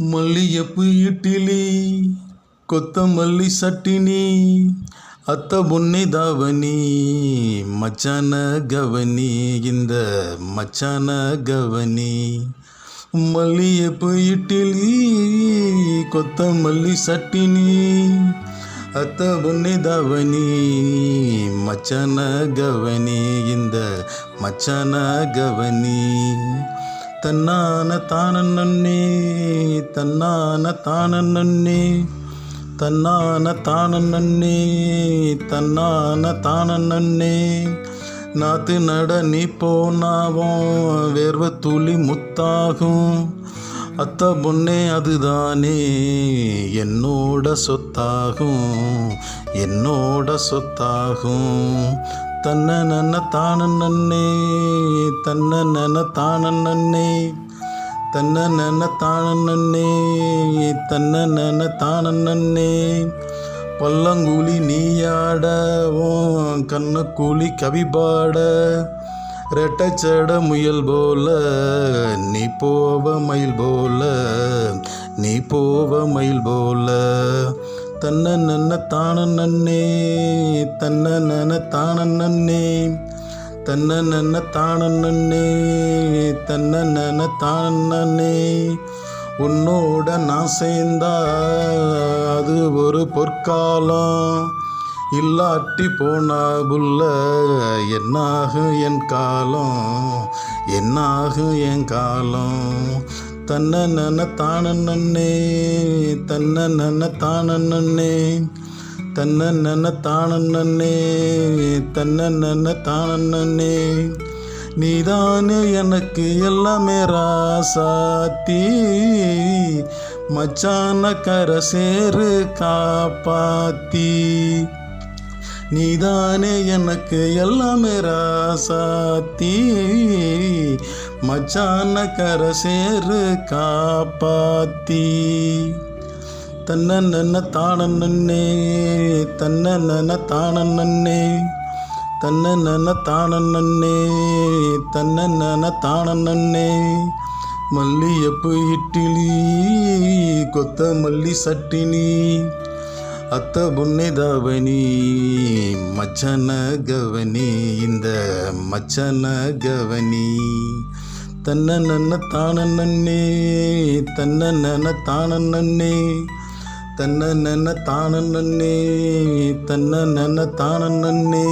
மல்லியப்பு இட்டிலி கொத்தமல்லி சட்டினி அத்த பொன்னி தாவணி மச்சான கவனி இந்த மச்சான கவனி. மல்லியப்பு இட்டிலி கொத்தமல்லி சட்டினி அத்த பொன்னி தாவணி மச்சான கவனி இந்த மச்சான கவனி. தன்னான தான நன்னே தன்னான தான நன்னே தன்னான தான நன்னே தன்னான தான நன்னே நாத்து நட நீ போனாவும் வேர்வ துளி முத்தாகும். அத்த பொண்ணே அதுதானே என்னோட சொத்தாகும் என்னோட சொத்தாகும். தன்னன நன்ன தன்னன நன்னே தன்னன நன்ன தன்னன நன்னே தன்ன நன்ன பல்லங்குழி நீயாட உன் கண்ணக்கூலி கவி ரெட்டச்சட முயல் போல நீ போவ மயில் போல நீ போவ மயில் போல. தன்ன நன்ன தான நன்னே தன்ன நன தான நன்னே தன்ன நன்ன தான நன்னே தன்ன நன தான நன்னே. உன்னோட நான் சேர்ந்தா அது ஒரு பொற்காலம். இல்லாட்டி போனா புல்ல என்னாகும் என் காலம்? என்னாகும் என் காலம்? தன்ன நன தான நன்னே தன்ன நன தான நன்னே தன்ன நன தன்ன நன தான நீதானே எனக்கு எல்லாமே ராசாத்தி மச்சான கரை சேரு காப்பாத்தி. நீதானே எனக்கு எல்லாமே ராசாத்தி மச்சான கரை சேரு காப்பாத்தி. தன்ன நன்ன தான நன்னே தன்ன நன்ன தான நன்னே தன்ன நன்ன தான நன்னே தன்ன நன்ன தான நன்னே. மல்லியப்பு இட்லி கொத்தமல்லி சட்டினி அத்த பொன்னே தாவணி மச்சன கவனி இந்த மச்சன கவனி தன்ன தானண்ணே தான தானண்ணே தன்ன தானண்ணே தான தானண்ணே